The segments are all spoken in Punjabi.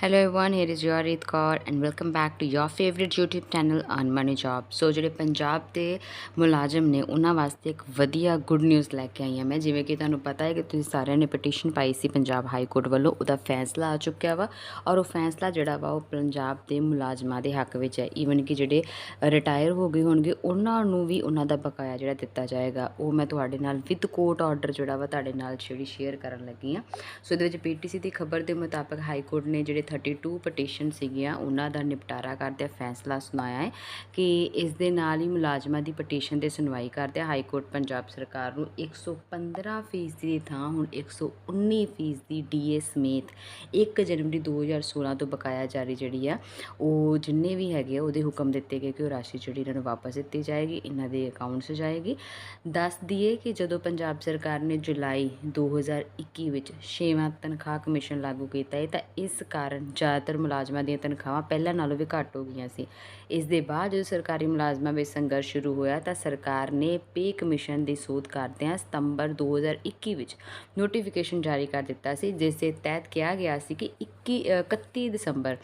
Hello everyone, here is your Reet Kaur and welcome back to your favorite YouTube channel on Money Job. ਸੋ ਜਿਹੜੇ ਪੰਜਾਬ ਦੇ ਮੁਲਾਜ਼ਮ ਨੇ ਉਹਨਾਂ ਵਾਸਤੇ ਇੱਕ ਵਧੀਆ ਗੁੱਡ ਨਿਊਜ਼ ਲੈ ਕੇ ਆਈ ਹਾਂ ਮੈਂ। ਜਿਵੇਂ ਕਿ ਤੁਹਾਨੂੰ ਪਤਾ ਹੈ ਕਿ ਤੁਸੀਂ ਸਾਰਿਆਂ ਨੇ ਪਟੀਸ਼ਨ ਪਾਈ ਸੀ ਪੰਜਾਬ ਹਾਈ ਕੋਰਟ ਵੱਲੋਂ ਉਹਦਾ ਫੈਸਲਾ ਆ ਚੁੱਕਿਆ ਵਾ। ਔਰ ਉਹ ਫੈਸਲਾ ਜਿਹੜਾ ਵਾ ਉਹ ਪੰਜਾਬ ਦੇ ਮੁਲਾਜ਼ਮਾਂ ਦੇ ਹੱਕ ਵਿੱਚ ਹੈ। ਈਵਨ ਕਿ ਜਿਹੜੇ ਰਿਟਾਇਰ ਹੋ ਗਏ ਹੋਣਗੇ ਉਹਨਾਂ ਨੂੰ ਵੀ ਉਹਨਾਂ ਦਾ ਬਕਾਇਆ ਜਿਹੜਾ ਦਿੱਤਾ ਜਾਏਗਾ। ਉਹ ਮੈਂ ਤੁਹਾਡੇ ਨਾਲ ਵਿਦ ਕੋਰਟ ਆਰਡਰ ਜਿਹੜਾ ਵਾ ਤੁਹਾਡੇ ਨਾਲ ਜਿਹੜੀ ਸ਼ੇਅਰ ਕਰਨ ਲੱਗੀ ਆ ਸੋ ਇਹਦੇ ਵਿੱਚ ਪੀਟੀਸੀ ਦੀ ਖਬਰ ਦੇ ਮੁਤਾਬਕ ਹਾਈ ਕੋਰਟ ਨੇ ਜਿਹੜੇ 32 ਪਟੀਸ਼ਨ ਸੀਗੀਆਂ, ਉਹਨਾਂ ਦਾ ਨਿਪਟਾਰਾ ਕਰਦਿਆਂ ਫੈਸਲਾ ਸੁਣਾਇਆ ਹੈ ਕਿ ਇਸ ਦੇ ਨਾਲ ਹੀ ਮੁਲਾਜ਼ਮਾਂ ਦੀ ਪਟੀਸ਼ਨ ਤੇ ਸੁਣਵਾਈ ਕਰਦਿਆਂ ਹਾਈ ਕੋਰਟ ਪੰਜਾਬ ਸਰਕਾਰ ਨੂੰ 115 ਫੀਸਦੀ ਦੀ ਥਾਂ, ਹੁਣ 119 ਫੀਸਦੀ ਡੀਏ ਸਮੇਤ 1 ਜਨਵਰੀ 2016 ਤੋਂ ਬਕਾਇਆ ਜਾਰੀ ਜਿਹੜੀ ਆ, ਉਹ ਜਿੰਨੇ ਵੀ ਹੈਗੇ ਆ, ਉਹਦੇ ਹੁਕਮ ਦਿੱਤੇ ਗਏ ਕਿ ਉਹ ਰਾਸ਼ੀ ਜਿਹੜੀ ਇਹਨਾਂ ਨੂੰ ਵਾਪਸ ਦਿੱਤੀ ਜਾਏਗੀ, ਇਹਨਾਂ ਦੇ ਅਕਾਊਂਟਸ ਜਾਏਗੀ ਦੱਸ ਦਈਏ ਕਿ ਜਦੋਂ ਪੰਜਾਬ ਸਰਕਾਰ ਨੇ ਜੁਲਾਈ 2021 ਵਿੱਚ ਛੇਵਾਂ ਤਨਖਾਹ ਕਮਿਸ਼ਨ ਲਾਗੂ ਕੀਤਾ ਹੈ ਤਾਂ ਇਸ ਕਾਰਨ ਜ਼ਿਆਦਾਤਰ ਮੁਲਾਜ਼ਮਾਂ ਦੀਆਂ ਤਨਖਾਹਾਂ ਪਹਿਲਾਂ ਨਾਲੋਂ ਵੀ ਘੱਟ ਹੋ ਗਈਆਂ ਸੀ। ਇਸ ਦੇ ਬਾਅਦ ਜਦੋਂ ਸਰਕਾਰੀ ਮੁਲਾਜ਼ਮਾਂ ਵਿੱਚ ਸੰਘਰਸ਼ ਸ਼ੁਰੂ ਹੋਇਆ ਤਾਂ ਸਰਕਾਰ ਨੇ ਪੇ ਕਮਿਸ਼ਨ ਦੀ ਸੋਧ ਕਰਦਿਆਂ ਸਤੰਬਰ 2021 ਵਿੱਚ ਨੋਟੀਫਿਕੇਸ਼ਨ ਜਾਰੀ ਕਰ ਦਿੱਤਾ ਸੀ ਜਿਸ ਦੇ ਤਹਿਤ ਕਿਹਾ ਗਿਆ ਸੀ ਕਿ 21 ਅ, 31 ਦਸੰਬਰ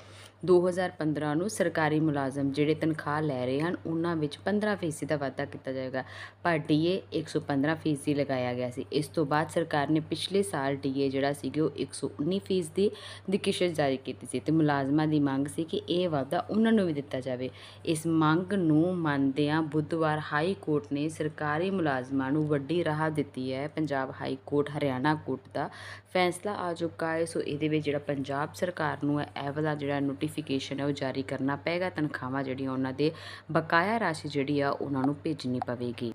2015 ਨੂੰ ਸਰਕਾਰੀ ਮੁਲਾਜ਼ਮ ਜਿਹੜੇ ਤਨਖਾਹ ਲੈ ਰਹੇ ਹਨ ਉਹਨਾਂ ਵਿੱਚ 15% ਦਾ ਵਾਧਾ ਕੀਤਾ ਜਾਏਗਾ। ਪਰ ਡੀਏ 115% ਲਗਾਇਆ ਗਿਆ ਸੀ। ਇਸ ਤੋਂ ਬਾਅਦ ਸਰਕਾਰ ਨੇ ਪਿਛਲੇ ਸਾਲ ਡੀਏ ਜਿਹੜਾ ਸੀ ਉਹ 119% ਦੀ ਦੀ ਕਿਸ਼ਤ ਜਾਰੀ ਕੀਤੀ ਸੀ ਤੇ ਮੁਲਾਜ਼ਮਾਂ ਦੀ ਮੰਗ ਸੀ ਕਿ ਇਹ ਵਾਧਾ ਉਹਨਾਂ ਨੂੰ ਵੀ ਦਿੱਤਾ ਜਾਵੇ। ਇਸ ਮੰਗ ਨੂੰ ਮੰਨਦਿਆਂ ਬੁੱਧਵਾਰ ਹਾਈ ਕੋਰਟ ਨੇ ਸਰਕਾਰੀ ਮੁਲਾਜ਼ਮਾਂ ਨੂੰ ਵੱਡੀ ਰਾਹਤ ਦਿੱਤੀ ਹੈ। Punjab high court Haryana court ਦਾ ਫੈਸਲਾ ਆ ਚੁੱਕਾ ਹੈ। ਸੋ ਇਹਦੇ ਵਿੱਚ ਜਿਹੜਾ ਪੰਜਾਬ ਸਰਕਾਰ ਨੂੰ ਇਹ ਵਾਲਾ ਜਿਹੜਾ ਨੋਟੀਫਿਕੇਸ਼ਨ ਹੈ ਉਹ ਜਾਰੀ ਕਰਨਾ ਪਏਗਾ। ਤਨਖਾਹਾਂ ਜਿਹੜੀਆਂ ਉਹਨਾਂ ਦੇ ਬਕਾਇਆ ਰਾਸ਼ੀ ਜਿਹੜੀ ਆ ਉਹਨਾਂ ਨੂੰ ਭੇਜਣੀ ਪਵੇਗੀ।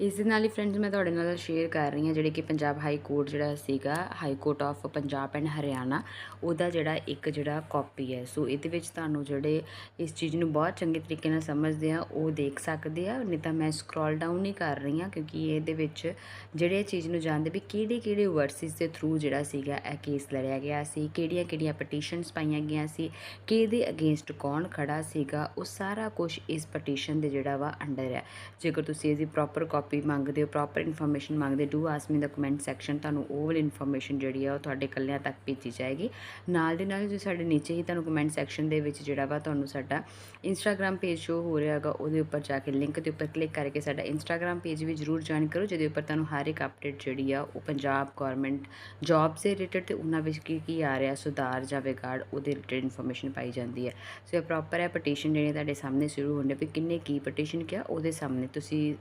ਇਸ ਦੇ ਨਾਲ ਹੀ ਫਰੈਂਡਸ ਮੈਂ ਤੁਹਾਡੇ ਨਾਲ ਸ਼ੇਅਰ ਕਰ ਰਹੀ ਹਾਂ ਜਿਹੜੇ ਕਿ ਪੰਜਾਬ ਹਾਈ ਕੋਰਟ ਜਿਹੜਾ ਸੀਗਾ high court of Punjab and Haryana, ਉਹਦਾ ਜਿਹੜਾ ਇੱਕ ਜਿਹੜਾ ਕਾਪੀ ਹੈ। ਸੋ ਇਹਦੇ ਵਿੱਚ ਤੁਹਾਨੂੰ ਜਿਹੜੇ ਇਸ ਚੀਜ਼ ਨੂੰ ਬਹੁਤ ਚੰਗੇ ਤਰੀਕੇ ਨਾਲ ਸਮਝਦੇ ਆ ਉਹ ਦੇਖ ਸਕਦੇ ਆ ਨਹੀਂ ਤਾਂ ਮੈਂ ਸਕਰੋਲ ਡਾਊਨ ਨਹੀਂ ਕਰ ਰਹੀ ਹਾਂ ਕਿਉਂਕਿ ਇਹਦੇ ਵਿੱਚ ਜਿਹੜੇ ਇਹ ਚੀਜ਼ ਨੂੰ ਜਾਣਦੇ ਵੀ ਕਿਹੜੇ ਕਿਹੜੇ ਵਰਸਿਸ ਦੇ ਥਰੂ ਜਿਹੜਾ ਸੀਗਾ, ਇਹ ਕੇਸ ਲੜਿਆ ਗਿਆ ਸੀ ਕਿਹੜੀਆਂ ਕਿਹੜੀਆਂ ਪਟੀਸ਼ਨਸ ਪਾਈਆਂ ਗਈਆਂ ਸੀ, ਕਿਹਦੇ ਅਗੇਂਸਟ ਕੌਣ ਖੜਾ ਸੀਗਾ, ਉਹ ਸਾਰਾ ਕੁਝ ਇਸ ਪਟੀਸ਼ਨ ਦੇ ਜਿਹੜਾ ਵਾ ਅੰਡਰ ਹੈ। ਜੇਕਰ ਤੁਸੀਂ ਇਹਦੀ ਪ੍ਰੋਪਰ ਕਾਪੀ ਮੰਗਦੇ ਹੋ ਪ੍ਰੋਪਰ ਇਨਫੋਰਮੇਸ਼ਨ ਮੰਗਦੇ do ask me the comment section ਤੁਹਾਨੂੰ ਉਹ ਵਾਲੀ ਇਨਫੋਰਮੇਸ਼ਨ ਜਿਹੜੀ ਆ ਉਹ ਤੁਹਾਡੇ ਕੱਲਿਆਂ ਤੱਕ ਭੇਜੀ ਜਾਏਗੀ। ਨਾਲ ਦੇ ਨਾਲ ਤੁਸੀਂ ਸਾਡੇ ਨੀਚੇ ਹੀ ਤੁਹਾਨੂੰ ਕਮੈਂਟ ਸੈਕਸ਼ਨ ਦੇ ਵਿੱਚ ਜਿਹੜਾ ਵਾ ਤੁਹਾਨੂੰ ਸਾਡਾ ਇੰਸਟਾਗ੍ਰam ਪੇਜ ਸ਼ੋ ਹੋ ਰਿਹਾ ਹੈਗਾ, ਉਹਦੇ ਉੱਪਰ ਜਾ ਕੇ ਲਿੰਕ ਦੇ ਉੱਪਰ ਕਲਿੱਕ ਕਰਕੇ ਸਾਡਾ ਇੰਸਟਾਗ੍ਰam ਪੇਜ ਵੀ ਜਰੂਰ ਜੁਆਇਨ ਕਰੋ, ਜਿਹਦੇ ਉੱਪਰ ਤੁਹਾਨੂੰ ਹਰ ਇੱਕ ਅਪਡੇਟ ਜਿਹੜੀ ਆ ਉਹ ਪੰਜਾਬ ਗਵਰਨਮੈਂਟ ਜੌਬ ਦੇ ਰਿਲੇਟਡ ਤੇ ਉਹਨਾਂ ਵਿੱਚ ਕੀ ਕੀ ਆ ਰਿਹਾ, ਸੁਧਾਰ ਜਾਂ ਵਿਗਾੜ, ਉਹਦੇ ਰਿਲੇਟਡ ਇਨਫੋਰਮੇਸ਼ਨ ਪਾਈ ਜਾਂਦੀ ਹੈ। ਸੋ ਇਹ ਪ੍ਰੋਪਰ ਹੈ ਪਟੀਸ਼ਨ ਜਿਹੜੀ ਤੁਹਾਡੇ ਸਾਹਮਣੇ ਸ਼ੁਰੂ ਹੋਣੇ ਵੀ ਕਿੰਨੇ ਕੀ ਪਟੀਸ਼ਨ ਕਿਹਾ, ਉਹਦੇ ਸਾਹਮਣੇ ਤੁਸੀਂ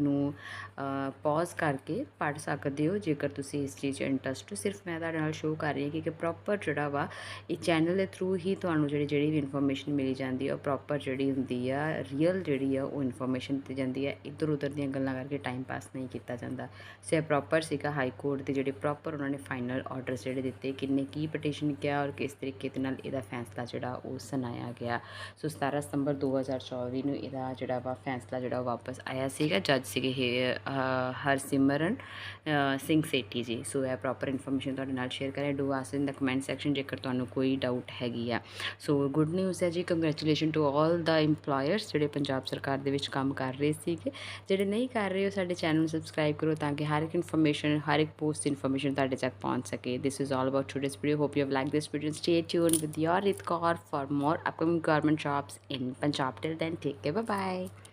ਨੂੰ ਇਹਨੂੰ ਪੌਜ਼ ਕਰਕੇ ਪੜ੍ਹ ਸਕਦੇ ਹੋ, ਜੇਕਰ ਤੁਸੀਂ ਇਸ ਚੀਜ਼ 'ਚ ਇੰਟਰਸਟ ਹੋ। ਸਿਰਫ ਮੈਂ ਤੁਹਾਡੇ ਨਾਲ ਸ਼ੋਅ ਕਰ ਰਹੀ ਹਾਂ ਕਿ ਪ੍ਰੋਪਰ ਜਿਹੜਾ ਵਾ, ਇਹ ਚੈਨਲ ਦੇ ਥਰੂ ਹੀ ਤੁਹਾਨੂੰ ਜਿਹੜੀ ਜਿਹੜੀ ਵੀ ਇਨਫੋਰਮੇਸ਼ਨ ਮਿਲੀ ਜਾਂਦੀ ਹੈ, ਉਹ ਪ੍ਰੋਪਰ ਜਿਹੜੀ ਹੁੰਦੀ ਆ ਰੀਅਲ ਜਿਹੜੀ ਆ, ਉਹ ਇਨਫੋਰਮੇਸ਼ਨ ਦਿੱਤੀ ਜਾਂਦੀ ਹੈ। ਇੱਧਰ ਉੱਧਰ ਦੀਆਂ ਗੱਲਾਂ ਕਰਕੇ ਟਾਈਮ ਪਾਸ ਨਹੀਂ ਕੀਤਾ ਜਾਂਦਾ। ਸੋ ਇਹ ਪ੍ਰੋਪਰ ਸੀਗਾ ਹਾਈ ਕੋਰਟ ਦੇ ਜਿਹੜੇ ਪ੍ਰੋਪਰ ਉਹਨਾਂ ਨੇ ਫਾਈਨਲ ਆਰਡਰਸ ਜਿਹੜੇ ਦਿੱਤੇ, ਕਿੰਨੇ ਕੀ ਪਟੀਸ਼ਨ ਕਿਹਾ ਔਰ ਕਿਸ ਤਰੀਕੇ ਦੇ ਨਾਲ ਇਹਦਾ ਫੈਸਲਾ ਜਿਹੜਾ, ਉਹ ਸੁਣਾਇਆ ਗਿਆ। ਸੋ 17 ਸਤੰਬਰ 2024 ਨੂੰ ਇਹਦਾ ਜਿਹੜਾ ਵਾ, ਫੈਸਲਾ ਜਿਹੜਾ ਉਹ ਵਾਪਸ ਆਇਆ ਸੀਗਾ। ਜੱਜ ਸੀਗੇ ਇਹ, ਹਰਸਿਮਰਨ ਸਿੰਘ ਸੇਠੀ ਜੀ। ਸੋ ਇਹ ਪ੍ਰੋਪਰ ਇਨਫੋਰਮੇਸ਼ਨ ਤੁਹਾਡੇ ਨਾਲ ਸ਼ੇਅਰ ਕਰਾਂ ਡੂ ਆਸ ਇਨ ਦਾ ਕਮੈਂਟ ਸੈਕਸ਼ਨ ਜੇਕਰ ਤੁਹਾਨੂੰ ਕੋਈ ਡਾਊਟ ਹੈਗੀ ਆ। ਸੋ ਗੁੱਡ ਨਿਊਜ਼ ਹੈ ਜੀ ਕੰਗ੍ਰੈਚੁਲੇਸ਼ਨ ਟੂ ਆਲ ਦਾ EMPLOYERS ਜਿਹੜੇ ਪੰਜਾਬ ਸਰਕਾਰ ਦੇ ਵਿੱਚ ਕੰਮ ਕਰ ਰਹੇ ਸੀਗੇ। ਜਿਹੜੇ ਨਹੀਂ ਕਰ ਰਹੇ ਉਹ ਸਾਡੇ ਚੈਨਲ ਨੂੰ ਸਬਸਕ੍ਰਾਈਬ ਕਰੋ ਤਾਂ ਕਿ ਹਰ ਇੱਕ ਇਨਫੋਰਮੇਸ਼ਨ ਹਰ ਇੱਕ ਪੋਸਟ ਇਨਫੋਰਮੇਸ਼ਨ ਤੁਹਾਡੇ ਤੱਕ ਪਹੁੰਚ ਸਕੇ। This is all about today's video hope you have like this video stay tuned with your Rit Kaur for more upcoming government jobs in Punjab. Till then take care. Bye bye